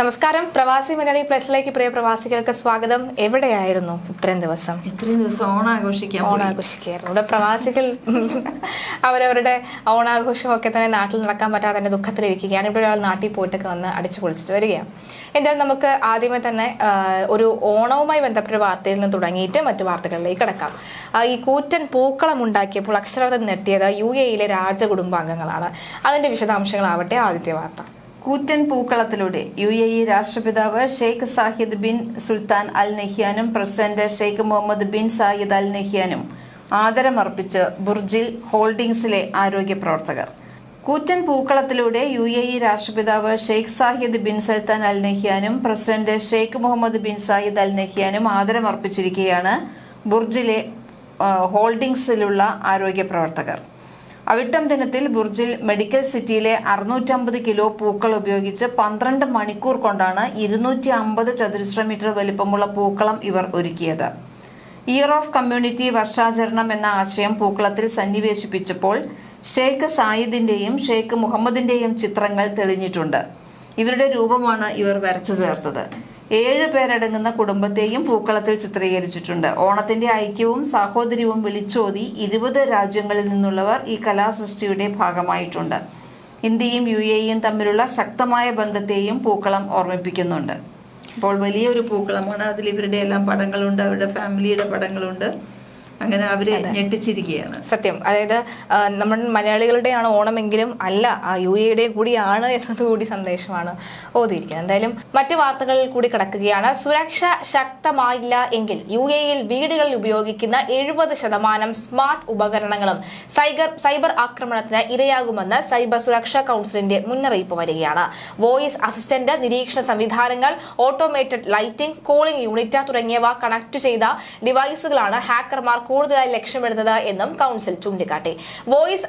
നമസ്കാരം. പ്രവാസി മലയാളി പ്ലസിലേക്ക് പ്രിയ പ്രവാസികൾക്ക് സ്വാഗതം. എവിടെയായിരുന്നു ഇത്രയും ദിവസം? ഇത്രയും ദിവസം ഓണാഘോഷിക്കാം. ഓണാഘോഷിക്കായിരുന്നു ഇവിടെ പ്രവാസികൾ അവരവരുടെ ഓണാഘോഷമൊക്കെ തന്നെ നാട്ടിൽ നടക്കാൻ പറ്റാതെ തന്നെ ദുഃഖത്തിലിരിക്കുകയാണ്. ഇവിടെ ഒരാൾ നാട്ടിൽ പോയിട്ടൊക്കെ വന്ന് അടിച്ചു പൊളിച്ചിട്ട് വരികയാണ്. എന്തായാലും നമുക്ക് ആദ്യമേ തന്നെ ഒരു ഓണവുമായി ബന്ധപ്പെട്ട വാർത്തയിൽ നിന്ന് തുടങ്ങിയിട്ട് മറ്റു വാർത്തകളിലേക്ക് കിടക്കാം. ഈ കൂറ്റൻ പൂക്കളം ഉണ്ടാക്കിയപ്പോൾ അക്ഷരാർത്ഥം നെട്ടിയത് യു എയിലെ രാജകുടുംബാംഗങ്ങളാണ്. അതിന്റെ വിശദാംശങ്ങളാവട്ടെ ആദ്യത്തെ വാർത്ത. കൂറ്റൻ പൂക്കളത്തിലൂടെ യു എ ഇ രാഷ്ട്രപിതാവ് Sheikh Zayed bin Sultan Al നെഹ്യാനും president Sheikh Mohammed bin Zayed Al നെഹ്യാനും ആദരമർപ്പിച്ച് ബുർജിൽ ഹോൾഡിംഗ്സിലെ ആരോഗ്യ പ്രവർത്തകർ. കൂറ്റൻ പൂക്കളത്തിലൂടെ യു എ ഇ രാഷ്ട്രപിതാവ് Sheikh Zayed bin Sultan Al നെഹ്യാനും president Sheikh Mohammed bin Zayed Al നെഹ്യാനും ആദരമർപ്പിച്ചിരിക്കുകയാണ് ബുർജിലെ ഹോൾഡിംഗ്സിലുള്ള ആരോഗ്യ പ്രവർത്തകർ. അവിട്ടം ദിനത്തിൽ ബുർജിൽ മെഡിക്കൽ സിറ്റിയിലെ അറുന്നൂറ്റമ്പത് കിലോ പൂക്കൾ ഉപയോഗിച്ച് പന്ത്രണ്ട് മണിക്കൂർ കൊണ്ടാണ് ഇരുന്നൂറ്റി അമ്പത് ചതുരശ്ര മീറ്റർ വലിപ്പമുള്ള പൂക്കളം ഇവർ ഒരുക്കിയത്. ഇയർ ഓഫ് കമ്മ്യൂണിറ്റി വർഷാചരണം എന്ന ആശയം പൂക്കളത്തിൽ സന്നിവേശിപ്പിച്ചപ്പോൾ ഷെയ്ഖ് സായിദിന്റെയും ഷെയ്ഖ് മുഹമ്മദിന്റെയും ചിത്രങ്ങൾ തെളിഞ്ഞിട്ടുണ്ട്. ഇവരുടെ രൂപമാണ് ഇവർ വരച്ചു ചേർത്തത്. ഏഴ് പേരടങ്ങുന്ന കുടുംബത്തെയും പൂക്കളത്തിൽ ചിത്രീകരിച്ചിട്ടുണ്ട്. ഓണത്തിന്റെ ഐക്യവും സാഹോദര്യവും വിളിച്ചോതി ഇരുപത് രാജ്യങ്ങളിൽ നിന്നുള്ളവർ ഈ കലാസൃഷ്ടിയുടെ ഭാഗമായിട്ടുണ്ട്. ഇന്ത്യയും യു എയും തമ്മിലുള്ള ശക്തമായ ബന്ധത്തെയും പൂക്കളം ഓർമ്മിപ്പിക്കുന്നുണ്ട്. അപ്പോൾ വലിയൊരു പൂക്കളമാണ്. അതിൽ ഇവരുടെ എല്ലാം പടങ്ങളുണ്ട്. അവരുടെ ഫാമിലിയുടെ പടങ്ങളുണ്ട്. അങ്ങനെ അവർ ഞെട്ടിച്ചിരിക്കുകയാണ്. സത്യം. അതായത് നമ്മൾ മലയാളികളുടെയാണ് ഓണമെങ്കിലും അല്ല ആ യു എയുടെ കൂടിയാണ് എന്നതുകൂടി സന്ദേശമാണ് ഓതിയിരിക്കുന്നത്. എന്തായാലും മറ്റു വാർത്തകളിൽ കൂടി കിടക്കുകയാണ്. സുരക്ഷ ശക്തമായില്ല എങ്കിൽ യു എയിൽ വീടുകളിൽ ഉപയോഗിക്കുന്ന എഴുപത് ശതമാനം സ്മാർട്ട് ഉപകരണങ്ങളും സൈബർ സൈബർ ആക്രമണത്തിന് ഇരയാകുമെന്ന് സൈബർ സുരക്ഷാ കൗൺസിലിന്റെ മുന്നറിയിപ്പ് വരികയാണ്. വോയിസ് അസിസ്റ്റന്റ് നിരീക്ഷണ സംവിധാനങ്ങൾ ഓട്ടോമേറ്റഡ് ലൈറ്റിംഗ് കൂളിംഗ് യൂണിറ്റ് തുടങ്ങിയവ കണക്ട് ചെയ്ത ഡിവൈസുകളാണ് ഹാക്കർമാർ കൂടുതലായി ലക്ഷ്യമിടുന്നത് എന്നും കൗൺസിൽ ചൂണ്ടിക്കാട്ടി. വോയിസ്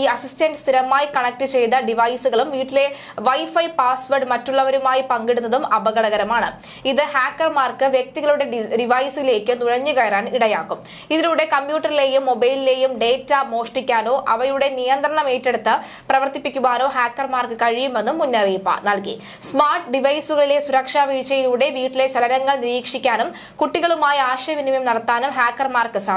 ഈ അസിസ്റ്റന്റ് സ്ഥിരമായി കണക്ട് ചെയ്ത ഡിവൈസുകളും വീട്ടിലെ വൈഫൈ പാസ്വേഡ് മറ്റുള്ളവരുമായി പങ്കിടുന്നതും അപകടകരമാണ്. ഇത് ഹാക്കർമാർക്ക് വ്യക്തികളുടെ ഡിവൈസിലേക്ക് നുഴഞ്ഞു കയറാൻ ഇടയാക്കും. ഇതിലൂടെ കമ്പ്യൂട്ടറിലെയും മൊബൈലിലെയും ഡേറ്റ മോഷ്ടിക്കാനോ അവയുടെ നിയന്ത്രണം ഏറ്റെടുത്ത് പ്രവർത്തിപ്പിക്കുവാനോ ഹാക്കർമാർക്ക് കഴിയുമെന്നും മുന്നറിയിപ്പ് നൽകി. സ്മാർട്ട് ഡിവൈസുകളിലെ സുരക്ഷാ വീഴ്ചയിലൂടെ വീട്ടിലെ ചലനങ്ങൾ നിരീക്ഷിക്കാനും കുട്ടികളുമായി ആശയവിനിമയം നടത്താനും ഹാക്കർമാർക്ക് സാധിക്കും.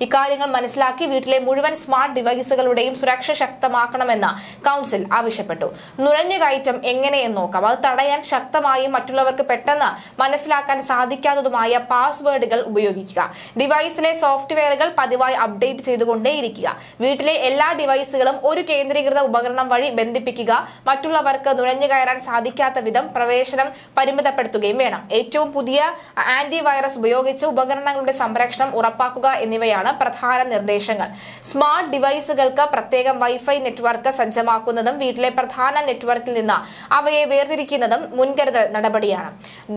ഇക്കാര്യങ്ങൾ മനസ്സിലാക്കി വീട്ടിലെ മുഴുവൻ സ്മാർട്ട് ഡിവൈസുകളുടെയും സുരക്ഷ ശക്തമാക്കണമെന്ന് കൗൺസിൽ ആവശ്യപ്പെട്ടു. നുഴഞ്ഞുകയറ്റം എങ്ങനെയെന്ന് നോക്കാം. അത് തടയാൻ ശക്തമായും മറ്റുള്ളവർക്ക് പെട്ടെന്ന് മനസ്സിലാക്കാൻ സാധിക്കാത്തതുമായ പാസ്വേഡുകൾ ഉപയോഗിക്കുക. ഡിവൈസിലെ സോഫ്റ്റ്വെയറുകൾ പതിവായി അപ്ഡേറ്റ് ചെയ്തുകൊണ്ടേയിരിക്കുക. വീട്ടിലെ എല്ലാ ഡിവൈസുകളും ഒരു കേന്ദ്രീകൃത ഉപകരണം വഴി ബന്ധിപ്പിക്കുക. മറ്റുള്ളവർക്ക് നുഴഞ്ഞു കയറാൻ സാധിക്കാത്ത വിധം പ്രവേശനം പരിമിതപ്പെടുത്തുകയും വേണം. ഏറ്റവും പുതിയ ആന്റിവൈറസ് ഉപയോഗിച്ച് ഉപകരണങ്ങളുടെ സംരക്ഷണം ഉറപ്പാക്കുക എന്നിവയാണ് പ്രധാന നിർദ്ദേശങ്ങൾ. സ്മാർട്ട് ഡിവൈസുകൾക്ക് പ്രത്യേകം വൈഫൈ നെറ്റ്വർക്ക് സജ്ജമാക്കുന്നതും വീട്ടിലെ പ്രധാന നെറ്റ്വർക്കിൽ നിന്ന് അവയെ വേർതിരിക്കുന്നതും മുൻകരുതൽ നടപടിയാണ്.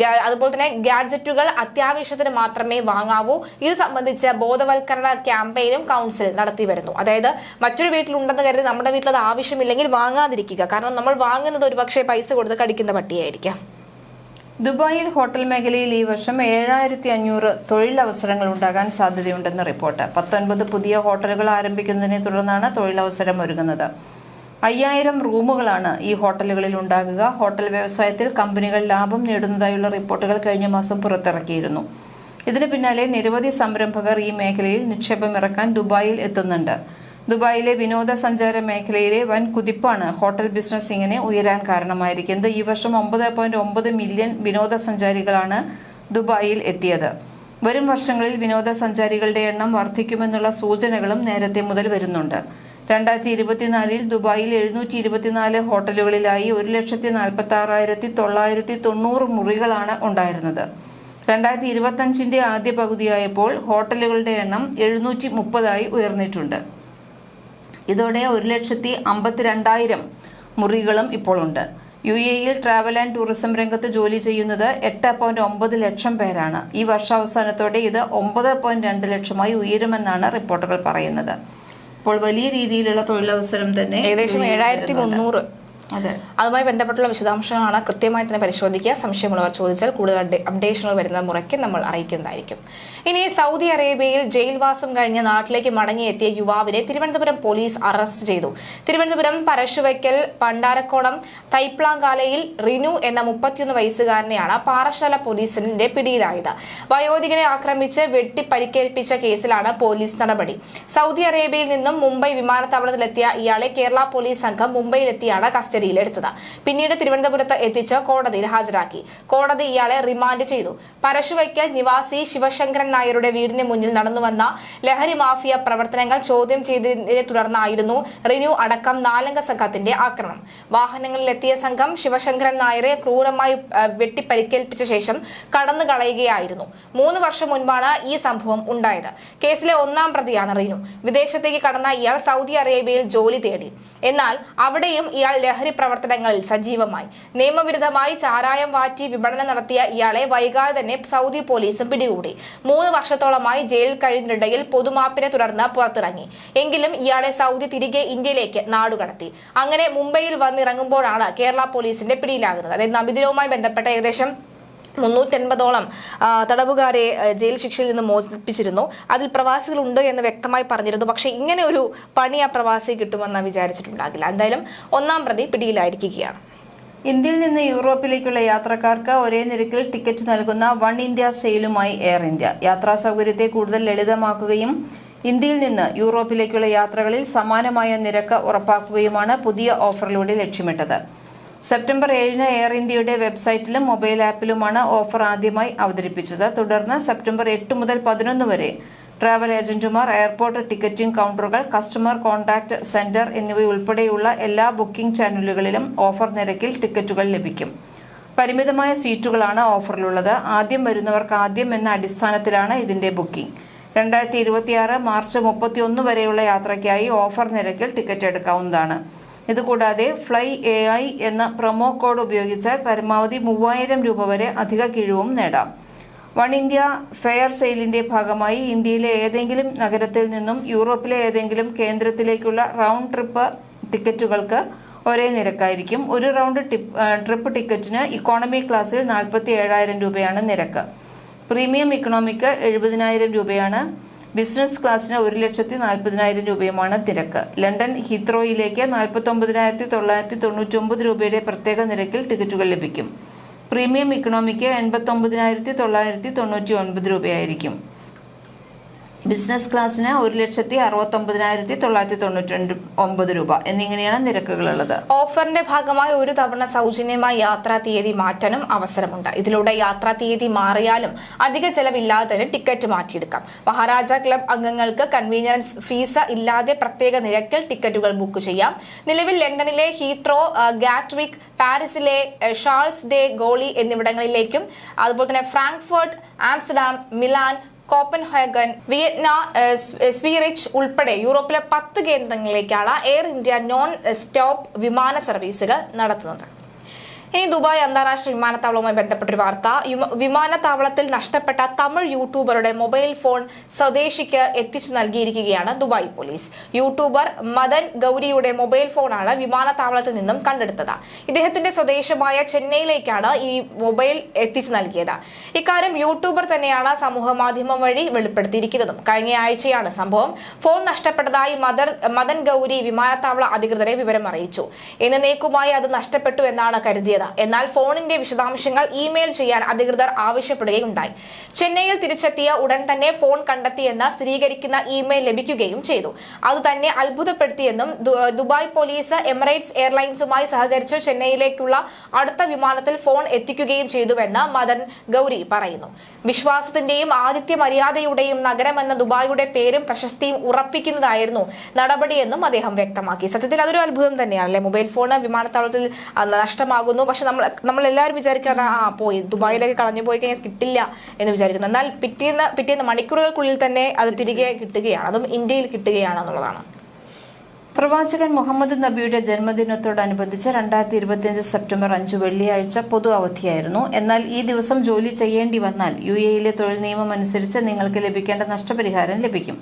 അതുപോലെ തന്നെ ഗാഡ്ജറ്റുകൾ അത്യാവശ്യത്തിന് മാത്രമേ വാങ്ങാവൂ. ഇത് സംബന്ധിച്ച് ബോധവൽക്കരണ ക്യാമ്പയിനും കൗൺസിൽ നടത്തി വരുന്നു. അതായത് മറ്റൊരു വീട്ടിലുണ്ടെന്ന് കരുതി നമ്മുടെ വീട്ടിൽ അത് ആവശ്യമില്ലെങ്കിൽ വാങ്ങാതിരിക്കുക. കാരണം നമ്മൾ വാങ്ങുന്നത് ഒരുപക്ഷെ പൈസ കൊടുത്ത് കടിക്കുന്ന പട്ടിയായിരിക്കാം. ദുബായിൽ ഹോട്ടൽ മേഖലയിൽ ഈ വർഷം ഏഴായിരത്തി അഞ്ഞൂറ് തൊഴിലവസരങ്ങൾ ഉണ്ടാകാൻ സാധ്യതയുണ്ടെന്ന് റിപ്പോർട്ട്. പത്തൊൻപത് പുതിയ ഹോട്ടലുകൾ ആരംഭിക്കുന്നതിനെ തുടർന്നാണ് തൊഴിലവസരം ഒരുങ്ങുന്നത്. അയ്യായിരം റൂമുകളാണ് ഈ ഹോട്ടലുകളിൽ ഉണ്ടാകുക. ഹോട്ടൽ വ്യവസായത്തിൽ കമ്പനികൾ ലാഭം നേടുന്നതായുള്ള റിപ്പോർട്ടുകൾ കഴിഞ്ഞ മാസം പുറത്തിറക്കിയിരുന്നു. ഇതിന് പിന്നാലെ നിരവധി സംരംഭകർ ഈ മേഖലയിൽ നിക്ഷേപം ഇറക്കാൻ ദുബായിൽ എത്തുന്നുണ്ട്. ദുബായിലെ വിനോദസഞ്ചാര മേഖലയിലെ വൻ കുതിപ്പാണ് ഹോട്ടൽ ബിസിനസ് ഇങ്ങനെ ഉയരാൻ കാരണമായിരിക്കുന്നത്. ഈ വർഷം ഒമ്പത് പോയിന്റ് ഒമ്പത് മില്യൺ വിനോദസഞ്ചാരികളാണ് ദുബായിൽ എത്തിയത്. വരും വർഷങ്ങളിൽ വിനോദസഞ്ചാരികളുടെ എണ്ണം വർദ്ധിക്കുമെന്നുള്ള സൂചനകളും നേരത്തെ മുതൽ വരുന്നുണ്ട്. രണ്ടായിരത്തി ഇരുപത്തിനാലിൽ ദുബായിൽ എഴുന്നൂറ്റി ഇരുപത്തിനാല് ഹോട്ടലുകളിലായി ഒരു ലക്ഷത്തി നാൽപ്പത്തി ആറായിരത്തി തൊള്ളായിരത്തി തൊണ്ണൂറ് മുറികളാണ് ഉണ്ടായിരുന്നത്. രണ്ടായിരത്തി ഇരുപത്തഞ്ചിന്റെ ആദ്യ പകുതിയായപ്പോൾ ഹോട്ടലുകളുടെ എണ്ണം എഴുന്നൂറ്റി മുപ്പതായി ഉയർന്നിട്ടുണ്ട്. ഇതോടെ ഒരു ലക്ഷത്തി അമ്പത്തിരണ്ടായിരം മുറികളും ഇപ്പോൾ ഉണ്ട്. യു എയിൽ ട്രാവൽ ആൻഡ് ടൂറിസം രംഗത്ത് ജോലി ചെയ്യുന്നത് എട്ട് പോയിന്റ് ഒമ്പത് ലക്ഷം പേരാണ്. ഈ വർഷാവസാനത്തോടെ ഇത് ഒമ്പത് പോയിന്റ് രണ്ട് ലക്ഷമായി ഉയരുമെന്നാണ് റിപ്പോർട്ടുകൾ പറയുന്നത്. അപ്പോൾ വലിയ രീതിയിലുള്ള തൊഴിലവസരം തന്നെ ഏകദേശം ഏഴായിരത്തി. മുന്നൂറ് അതുമായി ബന്ധപ്പെട്ടുള്ള വിശദാംശങ്ങളാണ് കൃത്യമായി തന്നെ പരിശോധിക്കുക. സംശയമുള്ളവർ ചോദിച്ചാൽ കൂടുതൽ അപ്ഡേഷനുകൾ വരുന്ന മുറയ്ക്ക് നമ്മൾ അറിയിക്കുന്നതായിരിക്കും. ഇനി സൗദി അറേബ്യയിൽ ജയിൽവാസം കഴിഞ്ഞ് നാട്ടിലേക്ക് മടങ്ങിയെത്തിയ യുവാവിനെ തിരുവനന്തപുരം പോലീസ് അറസ്റ്റ് ചെയ്തു. തിരുവനന്തപുരം പരശുവയ്ക്കൽ പണ്ടാരക്കോണം തൈപ്ലാങ്കാലയിൽ റിനു എന്ന മുപ്പത്തിയൊന്ന് വയസ്സുകാരനെയാണ് പാറശാല പോലീസിന്റെ പിടിയിലായത്. വയോധികനെ ആക്രമിച്ച് വെട്ടി പരിക്കേൽപ്പിച്ച കേസിലാണ് പോലീസ് നടപടി. സൗദി അറേബ്യയിൽ നിന്നും മുംബൈ വിമാനത്താവളത്തിലെത്തിയ ഇയാളെ കേരള പോലീസ് സംഘം മുംബൈയിലെത്തിയാണ് കസ്റ്റഡിയിലെടുത്തത് പിന്നീട് തിരുവനന്തപുരത്ത് എത്തിച്ച് കോടതിയിൽ ഹാജരാക്കി. കോടതി ഇയാളെ റിമാൻഡ് ചെയ്തു. പരശുവയ്ക്കൽ നിവാസി ശിവശങ്കരൻ നായരുടെ വീടിന് മുന്നിൽ നടന്നുവന്ന ലഹരി മാഫിയ പ്രവർത്തനങ്ങൾ ചോദ്യം ചെയ്തതിനെ തുടർന്നായിരുന്നു റിനു അടക്കം നാലംഗ സംഘത്തിന്റെ ആക്രമണം. വാഹനങ്ങളിലെത്തിയ സംഘം ശിവശങ്കരൻ നായരെ ക്രൂരമായി വെട്ടിപ്പരിക്കേൽപ്പിച്ച ശേഷം കടന്നു കളയുകയായിരുന്നു. മൂന്ന് വർഷം മുൻപാണ് ഈ സംഭവം ഉണ്ടായത്. കേസിലെ ഒന്നാം പ്രതിയാണ് റിനു. വിദേശത്തേക്ക് കടന്ന ഇയാൾ സൗദി അറേബ്യയിൽ ജോലി തേടി. എന്നാൽ അവിടെയും ഇയാൾ ലഹരി പ്രവർത്തനങ്ങളിൽ സജീവമായി. നിയമവിരുദ്ധമായി ചാരായം വാറ്റി വിപണനം നടത്തിയ ഇയാളെ വൈകാതെ തന്നെ സൗദി പോലീസും പിടികൂടി. മൂന്ന് വർഷത്തോളമായി ജയിലിൽ കഴിയുന്നതിനിടയിൽ പൊതുമാപ്പിനെ തുടർന്ന് പുറത്തിറങ്ങി. എങ്കിലും ഇയാളെ സൗദി തിരികെ ഇന്ത്യയിലേക്ക് നാടുകടത്തി. അങ്ങനെ മുംബൈയിൽ വന്നിറങ്ങുമ്പോഴാണ് കേരള പോലീസിന്റെ പിടിയിലാകുന്നത്. അതായത് നബിദിനവുമായി ബന്ധപ്പെട്ട ഏകദേശം മുന്നൂറ്റൻപതോളം തടവുകാരെ ജയിൽ ശിക്ഷയിൽ നിന്ന് മോചിപ്പിച്ചിരുന്നു. അതിൽ പ്രവാസികളുണ്ട് എന്ന് വ്യക്തമായി പറഞ്ഞിരുന്നു. പക്ഷേ ഇങ്ങനെ ഒരു പണി ആ പ്രവാസി കിട്ടുമെന്ന് വിചാരിച്ചിട്ടുണ്ടാകില്ല. എന്തായാലും ഒന്നാം പ്രതി പിടിയിലായിരിക്കുകയാണ്. ഇന്ത്യയിൽ നിന്ന് യൂറോപ്പിലേക്കുള്ള യാത്രക്കാർക്ക് ഒരേ നിരക്കിൽ ടിക്കറ്റ് നൽകുന്ന വൺ ഇന്ത്യ സെയിലുമായി എയർ ഇന്ത്യ. യാത്രാ സൗകര്യത്തെ കൂടുതൽ ലളിതമാക്കുകയും ഇന്ത്യയിൽ നിന്ന് യൂറോപ്പിലേക്കുള്ള യാത്രകളിൽ സമാനമായ നിരക്ക് ഉറപ്പാക്കുകയുമാണ് പുതിയ ഓഫറിലൂടെ ലക്ഷ്യമിട്ടത്. സെപ്റ്റംബർ ഏഴിന് എയർ ഇന്ത്യയുടെ വെബ്സൈറ്റിലും മൊബൈൽ ആപ്പിലുമാണ് ഓഫർ ആദ്യമായി അവതരിപ്പിച്ചത്. തുടർന്ന് സെപ്റ്റംബർ എട്ട് മുതൽ പതിനൊന്ന് വരെ ട്രാവൽ ഏജന്റുമാർ എയർപോർട്ട് ടിക്കറ്റിംഗ് കൗണ്ടറുകൾ കസ്റ്റമർ കോൺടാക്ട് സെന്റർ എന്നിവയുൾപ്പെടെയുള്ള എല്ലാ ബുക്കിംഗ് ചാനലുകളിലും ഓഫർ നിരക്കിൽ ടിക്കറ്റുകൾ ലഭിക്കും. പരിമിതമായ സീറ്റുകളാണ് ഓഫറിലുള്ളത്. ആദ്യം വരുന്നവർക്ക് ആദ്യം എന്ന അടിസ്ഥാനത്തിലാണ് ഇതിന്റെ ബുക്കിംഗ്. രണ്ടായിരത്തി ഇരുപത്തിയാറ് മാർച്ച് മുപ്പത്തിയൊന്ന് വരെയുള്ള യാത്രയ്ക്കായി ഓഫർ നിരക്കിൽ ടിക്കറ്റ് എടുക്കാവുന്നതാണ്. ഇതുകൂടാതെ ഫ്ലൈ എ ഐ എന്ന പ്രൊമോ കോഡ് ഉപയോഗിച്ചാൽ പരമാവധി മൂവായിരം രൂപ വരെ അധിക കിഴിവും നേടാം. വൺ ഇന്ത്യ ഫെയർ സെയിലിന്റെ ഭാഗമായി ഇന്ത്യയിലെ ഏതെങ്കിലും നഗരത്തിൽ നിന്നും യൂറോപ്പിലെ ഏതെങ്കിലും കേന്ദ്രത്തിലേക്കുള്ള റൗണ്ട് ട്രിപ്പ് ടിക്കറ്റുകൾക്ക് ഒരേ നിരക്കായിരിക്കും. ഒരു റൗണ്ട് ട്രിപ്പ് ടിക്കറ്റിന് ഇക്കോണമി ക്ലാസ്സിൽ നാൽപ്പത്തി ഏഴായിരം രൂപയാണ് നിരക്ക്. പ്രീമിയം ഇക്കണോമിക്ക് എഴുപതിനായിരം രൂപയാണ് ബിസിനസ് ക്ലാസ്സിന് ഒരു ലക്ഷത്തി നാൽപ്പതിനായിരം രൂപയുമാണ് നിരക്ക് ലണ്ടൻ ഹീത്രോയിലേക്ക് നാൽപ്പത്തി ഒമ്പതിനായിരത്തി തൊള്ളായിരത്തി തൊണ്ണൂറ്റി ഒമ്പത് രൂപയുടെ പ്രത്യേക നിരക്കിൽ ടിക്കറ്റുകൾ ലഭിക്കും. പ്രീമിയം ഇക്കണോമിക്ക് എൺപത്തി ഒമ്പതിനായിരത്തി തൊള്ളായിരത്തി തൊണ്ണൂറ്റി ഒൻപത് രൂപയായിരിക്കും. ബിസിനസ് ക്ലാസ്സിന് ഒരു ലക്ഷത്തി അറുപത്തി ഒമ്പതിനായിരത്തി തൊള്ളായിരത്തി തൊണ്ണൂറ്റി ഒമ്പത് രൂപ. എന്നിങ്ങനെയാണ് നിരക്കുകളുള്ളത്. ഓഫറിന്റെ ഭാഗമായി ഒരു തവണ സൗജന്യമായി യാത്രാ തീയതി മാറ്റാനും അവസരമുണ്ട്. ഇതിലൂടെ യാത്രാ തീയതി മാറിയാലും അധിക ചെലവില്ലാതെ തന്നെ ടിക്കറ്റ് മാറ്റിയെടുക്കാം. മഹാരാജ ക്ലബ് അംഗങ്ങൾക്ക് കൺവീനിയൻസ് ഫീസ് ഇല്ലാതെ പ്രത്യേക നിരക്കിൽ ടിക്കറ്റുകൾ ബുക്ക് ചെയ്യാം. നിലവിൽ ലണ്ടനിലെ ഹീത്രോ ഗാറ്റ്വിക് പാരീസിലെ ഷാൾസ് ഡേ ഗോളി എന്നിവിടങ്ങളിലേക്കും അതുപോലെ തന്നെ Frankfurt Amsterdam Milan Copenhagen Vienna Zurich ഉൾപ്പെടെ യൂറോപ്പിലെ പത്ത് കേന്ദ്രങ്ങളിലേക്കാണ് എയർ ഇന്ത്യ നോൺ സ്റ്റോപ്പ് വിമാന സർവീസുകൾ നടത്തുന്നത്. ഇനി ദുബായ് അന്താരാഷ്ട്ര വിമാനത്താവളവുമായി ബന്ധപ്പെട്ടൊരു വാർത്ത. വിമാനത്താവളത്തിൽ നഷ്ടപ്പെട്ട തമിഴ് യൂട്യൂബറുടെ മൊബൈൽ ഫോൺ സ്വദേശിക്ക് എത്തിച്ചു നൽകിയിരിക്കുകയാണ് ദുബായ് പോലീസ്. യൂട്യൂബർ മദൻ ഗൌരിയുടെ മൊബൈൽ ഫോണാണ് വിമാനത്താവളത്തിൽ നിന്നും കണ്ടെടുത്തത്. ഇദ്ദേഹത്തിന്റെ സ്വദേശമായ ചെന്നൈയിലേക്കാണ് ഈ മൊബൈൽ എത്തിച്ചു നൽകിയത്. ഇക്കാര്യം യൂട്യൂബർ തന്നെയാണ് സമൂഹ മാധ്യമം വഴി വെളിപ്പെടുത്തിയിരിക്കുന്നതും. കഴിഞ്ഞ ആഴ്ചയാണ് സംഭവം. ഫോൺ നഷ്ടപ്പെട്ടതായി മദർ മദൻ ഗൌരി വിമാനത്താവള അധികൃതരെ വിവരം അറിയിച്ചു എന്നേക്കുമായി അത് നഷ്ടപ്പെട്ടു എന്നാണ് കരുതിയത്. എന്നാൽ ഫോണിന്റെ വിശദാംശങ്ങൾ ഇമെയിൽ ചെയ്യാൻ അധികൃതർ ആവശ്യപ്പെടുകയുണ്ടായി. ചെന്നൈയിൽ തിരിച്ചെത്തിയ ഉടൻ തന്നെ ഫോൺ കണ്ടെത്തിയെന്ന് സ്ഥിരീകരിക്കുന്ന ഇമെയിൽ ലഭിക്കുകയും ചെയ്തു. അത് തന്നെ അത്ഭുതപ്പെടുത്തിയെന്നും ദുബായ് പോലീസ് എമിറേറ്റ്സ് എയർലൈൻസുമായി സഹകരിച്ച് ചെന്നൈയിലേക്കുള്ള അടുത്ത വിമാനത്തിൽ ഫോൺ എത്തിക്കുകയും ചെയ്തുവെന്ന് മദൻ ഗൌരി പറയുന്നു. വിശ്വാസത്തിന്റെയും ആതിഥ്യ മര്യാദയുടെയും നഗരമെന്ന ദുബായിയുടെ പേരും പ്രശസ്തിയും ഉറപ്പിക്കുന്നതായിരുന്നു നടപടിയെന്നും അദ്ദേഹം വ്യക്തമാക്കി. സത്യത്തിൽ അതൊരു അത്ഭുതം തന്നെയാണ് അല്ലെ മൊബൈൽ ഫോൺ വിമാനത്താവളത്തിൽ നഷ്ടമാകുന്നു. പക്ഷെ നമ്മൾ എല്ലാവരും വിചാരിക്കാതെ ആ പോയി ദുബായിലേക്ക് കളഞ്ഞു പോയി കഴിഞ്ഞാൽ കിട്ടില്ല എന്ന് വിചാരിക്കുന്നു. എന്നാൽ പിറ്റേന്ന് പിറ്റേന്ന് മണിക്കൂറുകൾക്കുള്ളിൽ തന്നെ അത് തിരികെ കിട്ടുകയാണ്. അതും ഇന്ത്യയിൽ കിട്ടുകയാണ് എന്നുള്ളതാണ്. പ്രവാചകൻ മുഹമ്മദ് നബിയുടെ ജന്മദിനത്തോടനുബന്ധിച്ച് രണ്ടായിരത്തി ഇരുപത്തിയഞ്ച് സെപ്റ്റംബർ അഞ്ച് വെള്ളിയാഴ്ച പൊതു അവധിയായിരുന്നു. എന്നാൽ ഈ ദിവസം ജോലി ചെയ്യേണ്ടി വന്നാൽ യു എയിലെ തൊഴിൽ നിയമം അനുസരിച്ച് നിങ്ങൾക്ക് ലഭിക്കേണ്ട നഷ്ടപരിഹാരം ലഭിക്കും.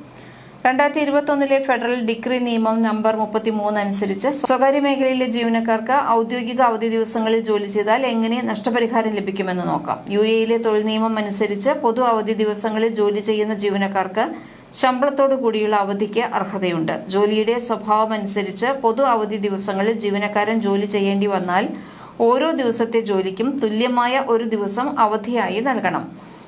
രണ്ടായിരത്തി ഇരുപത്തൊന്നിലെ ഫെഡറൽ ഡിഗ്രി നിയമം നമ്പർ മുപ്പത്തിമൂന്ന് അനുസരിച്ച് സ്വകാര്യ മേഖലയിലെ ജീവനക്കാർക്ക് ഔദ്യോഗിക അവധി ദിവസങ്ങളിൽ ജോലി ചെയ്താൽ എങ്ങനെ നഷ്ടപരിഹാരം ലഭിക്കുമെന്ന് നോക്കാം. യു എയിലെ തൊഴിൽ നിയമം അനുസരിച്ച് പൊതു അവധി ദിവസങ്ങളിൽ ജോലി ചെയ്യുന്ന ജീവനക്കാർക്ക് ശമ്പളത്തോടു കൂടിയുള്ള അവധിക്ക് അർഹതയുണ്ട്. ജോലിയുടെ സ്വഭാവം അനുസരിച്ച് പൊതു അവധി ദിവസങ്ങളിൽ ജീവനക്കാരൻ ജോലി ചെയ്യേണ്ടി വന്നാൽ ഓരോ ദിവസത്തെ ജോലിക്കും തുല്യമായ ഒരു ദിവസം അവധിയായി നൽകണം.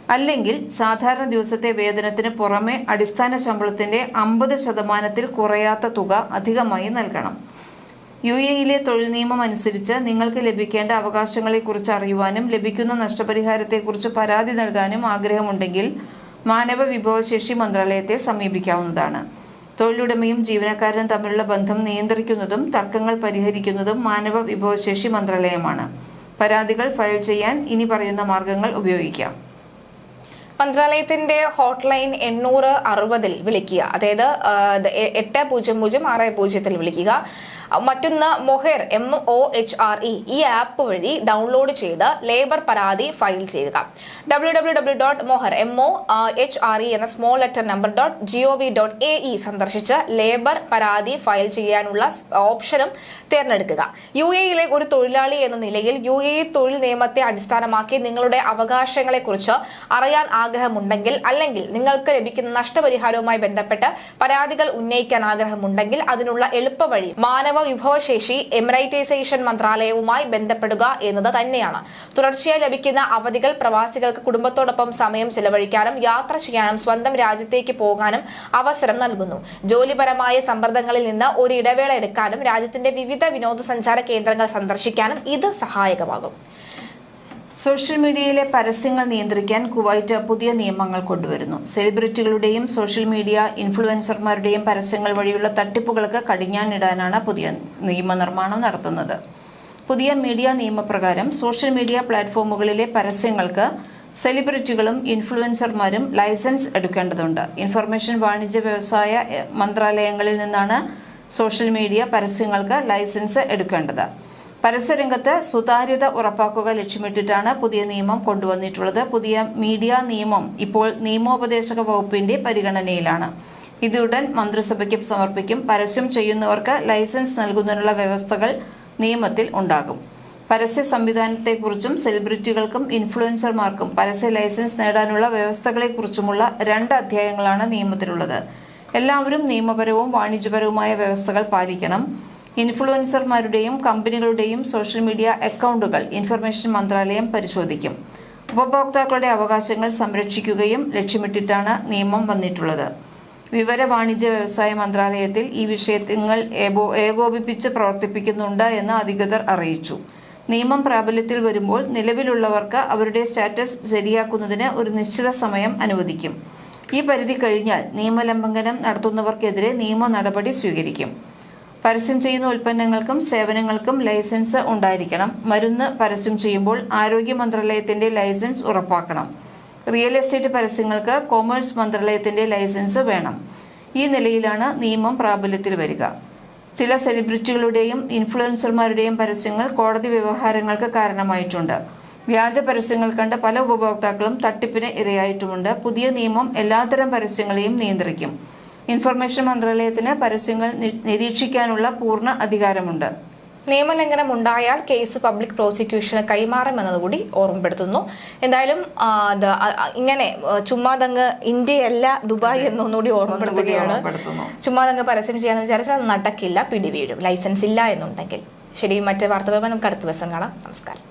അല്ലെങ്കിൽ സാധാരണ ദിവസത്തെ വേതനത്തിന് പുറമെ അടിസ്ഥാന ശമ്പളത്തിന്റെ അമ്പത് ശതമാനത്തിൽ കുറയാത്ത തുക അധികമായി നൽകണം. യു എയിലെ തൊഴിൽ നിയമം അനുസരിച്ച് നിങ്ങൾക്ക് ലഭിക്കേണ്ട അവകാശങ്ങളെക്കുറിച്ച് അറിയുവാനും ലഭിക്കുന്ന നഷ്ടപരിഹാരത്തെക്കുറിച്ച് പരാതി നൽകാനും ആഗ്രഹമുണ്ടെങ്കിൽ മാനവ വിഭവശേഷി മന്ത്രാലയത്തെ സമീപിക്കാവുന്നതാണ്. തൊഴിലുടമയും ജീവനക്കാരനും തമ്മിലുള്ള ബന്ധം നിയന്ത്രിക്കുന്നതും തർക്കങ്ങൾ പരിഹരിക്കുന്നതും മാനവ വിഭവശേഷി മന്ത്രാലയമാണ്. പരാതികൾ ഫയൽ ചെയ്യാൻ ഇനി പറയുന്ന മാർഗങ്ങൾ ഉപയോഗിക്കാം. മന്ത്രാലയത്തിന്റെ ഹോട്ട്ലൈൻ എണ്ണൂറ് അറുപതിൽ വിളിക്കുക. അതായത് എട്ട് പൂജ്യം പൂജ്യം ആറ് പൂജ്യത്തിൽ വിളിക്കുക. മറ്റൊന്ന് MOHRE M O H R E ഈ ആപ്പ് വഴി ഡൗൺലോഡ് ചെയ്ത് ലേബർ പരാതി ഫയൽ ചെയ്യുക. W W W dot MOHRE M O H R E എന്ന small letter number dot G O V dot A E സന്ദർശിച്ച് ലേബർ പരാതി file ചെയ്യാനുള്ള ഓപ്ഷനും തിരഞ്ഞെടുക്കുക. യു യിലെ ഒരു തൊഴിലാളി എന്ന നിലയിൽ യു എ തൊഴിൽ നിയമത്തെ അടിസ്ഥാനമാക്കി നിങ്ങളുടെ അവകാശങ്ങളെക്കുറിച്ച് അറിയാൻ ആഗ്രഹമുണ്ടെങ്കിൽ അല്ലെങ്കിൽ നിങ്ങൾക്ക് ലഭിക്കുന്ന നഷ്ടപരിഹാരവുമായി ബന്ധപ്പെട്ട് പരാതികൾ ഉന്നയിക്കാൻ ആഗ്രഹമുണ്ടെങ്കിൽ അതിനുള്ള എളുപ്പവഴി മാനവ വിഭവശേഷി എമറൈറ്റൈസേഷൻ മന്ത്രാലയവുമായി ബന്ധപ്പെടുക എന്നത് തന്നെയാണ്. തുടർച്ചയായി ലഭിക്കുന്ന അവധികൾ പ്രവാസികൾക്ക് കുടുംബത്തോടൊപ്പം സമയം ചെലവഴിക്കാനും യാത്ര ചെയ്യാനും സ്വന്തം രാജ്യത്തേക്ക് പോകാനും അവസരം നൽകുന്നു. ജോലിപരമായ സമ്മർദ്ദങ്ങളിൽ നിന്ന് ഒരു ഇടവേള എടുക്കാനും രാജ്യത്തിന്റെ വിവിധ വിനോദസഞ്ചാര കേന്ദ്രങ്ങൾ സന്ദർശിക്കാനും ഇത് സഹായകമാകും. സോഷ്യൽ മീഡിയയിലെ പരസ്യങ്ങൾ നിയന്ത്രിക്കാൻ കുവൈറ്റ് പുതിയ നിയമങ്ങൾ കൊണ്ടുവരുന്നു. സെലിബ്രിറ്റികളുടെയും സോഷ്യൽ മീഡിയ ഇൻഫ്ലുവൻസർമാരുടെയും പരസ്യങ്ങൾ വഴിയുള്ള തട്ടിപ്പുകൾക്ക് കടിഞ്ഞാണിടാനാണ് പുതിയ നിയമനിർമ്മാണം നടത്തുന്നത്. പുതിയ മീഡിയ നിയമപ്രകാരം സോഷ്യൽ മീഡിയ പ്ലാറ്റ്ഫോമുകളിലെ പരസ്യങ്ങൾക്ക് സെലിബ്രിറ്റികളും ഇൻഫ്ലുവൻസർമാരും ലൈസൻസ് എടുക്കേണ്ടതുണ്ട്. ഇൻഫർമേഷൻ വാണിജ്യ വ്യവസായ മന്ത്രാലയങ്ങളിൽ നിന്നാണ് സോഷ്യൽ മീഡിയ പരസ്യങ്ങൾക്ക് ലൈസൻസ് എടുക്കേണ്ടത്. പരസ്യരംഗത്ത് സുതാര്യത ഉറപ്പാക്കുക ലക്ഷ്യമിട്ടിട്ടാണ് പുതിയ നിയമം കൊണ്ടുവന്നിട്ടുള്ളത്. പുതിയ മീഡിയ നിയമം ഇപ്പോൾ നിയമോപദേശക വകുപ്പിന്റെ പരിഗണനയിലാണ്. ഇതുടൻ മന്ത്രിസഭയ്ക്ക് സമർപ്പിക്കും. പരസ്യം ചെയ്യുന്നവർക്ക് ലൈസൻസ് നൽകുന്നതിനുള്ള വ്യവസ്ഥകൾ നിയമത്തിൽ ഉണ്ടാകും. പരസ്യ സംവിധാനത്തെക്കുറിച്ചും സെലിബ്രിറ്റികൾക്കും ഇൻഫ്ലുവൻസർമാർക്കും പരസ്യ ലൈസൻസ് നേടാനുള്ള വ്യവസ്ഥകളെക്കുറിച്ചുമുള്ള രണ്ട് അധ്യായങ്ങളാണ് നിയമത്തിലുള്ളത്. എല്ലാവരും നിയമപരവും വാണിജ്യപരവുമായ വ്യവസ്ഥകൾ പാലിക്കണം. ഇൻഫ്ലുവൻസർമാരുടെയും കമ്പനികളുടെയും സോഷ്യൽ മീഡിയ അക്കൗണ്ടുകൾ ഇൻഫർമേഷൻ മന്ത്രാലയം പരിശോധിക്കും. ഉപഭോക്താക്കളുടെ അവകാശങ്ങൾ സംരക്ഷിക്കുകയും ലക്ഷ്യമിട്ടിട്ടാണ് നിയമം വന്നിട്ടുള്ളത്. വിവര വാണിജ്യ വ്യവസായ മന്ത്രാലയത്തിൽ ഈ വിഷയങ്ങൾ ഏകോ- ഏകോപിപ്പിച്ച് പ്രവർത്തിപ്പിക്കുന്നുണ്ട് എന്ന് അധികൃതർ അറിയിച്ചു. നിയമം പ്രാബല്യത്തിൽ വരുമ്പോൾ നിലവിലുള്ളവർക്ക് അവരുടെ സ്റ്റാറ്റസ് ശരിയാക്കുന്നതിന് ഒരു നിശ്ചിത സമയം അനുവദിക്കും. ഈ പരിധി കഴിഞ്ഞാൽ നിയമലംഘനം നടത്തുന്നവർക്കെതിരെ നിയമ നടപടി സ്വീകരിക്കും. പരസ്യം ചെയ്യുന്ന ഉൽപ്പന്നങ്ങൾക്കും സേവനങ്ങൾക്കും ലൈസൻസ് ഉണ്ടായിരിക്കണം. മരുന്ന് പരസ്യം ചെയ്യുമ്പോൾ ആരോഗ്യ മന്ത്രാലയത്തിന്റെ ലൈസൻസ് ഉറപ്പാക്കണം. റിയൽ എസ്റ്റേറ്റ് പരസ്യങ്ങൾക്ക് കോമേഴ്സ് മന്ത്രാലയത്തിന്റെ ലൈസൻസ് വേണം. ഈ നിലയിലാണ് നിയമം പ്രാബല്യത്തിൽ വരിക. ചില സെലിബ്രിറ്റികളുടെയും ഇൻഫ്ലുവൻസർമാരുടെയും പരസ്യങ്ങൾ കോടതി വ്യവഹാരങ്ങൾക്ക് കാരണമായിട്ടുണ്ട്. വ്യാജ പരസ്യങ്ങൾ കണ്ട് പല ഉപഭോക്താക്കളും തട്ടിപ്പിന് ഇരയായിട്ടുമുണ്ട്. പുതിയ നിയമം എല്ലാത്തരം പരസ്യങ്ങളെയും നിയന്ത്രിക്കും. ഇൻഫർമേഷൻ മന്ത്രാലയത്തിന് പരസ്യങ്ങൾ നിരീക്ഷിക്കാനുള്ള പൂർണ അധികാരമുണ്ട്. നിയമലംഘനം ഉണ്ടായാൽ കേസ് പബ്ലിക് പ്രോസിക്യൂഷന് കൈമാറുമെന്നതുകൂടി ഓർമ്മപ്പെടുത്തുന്നു. എന്തായാലും ഇങ്ങനെ ചുമ്മാതങ്ങ് ഇന്ത്യയല്ല ദുബായ് എന്നൊന്നുകൂടി ഓർമ്മപ്പെടുത്തുകയാണ്. ചുമ്മാതങ്ങ് പരസ്യം ചെയ്യാന്ന് വിചാരിച്ചാൽ നടക്കില്ല പിടിവീഴും. ലൈസൻസ് ഇല്ല എന്നുണ്ടെങ്കിൽ. ശരി മറ്റേ വാർത്തകളുമായി നമുക്ക് അടുത്ത ദിവസം കാണാം. നമസ്കാരം.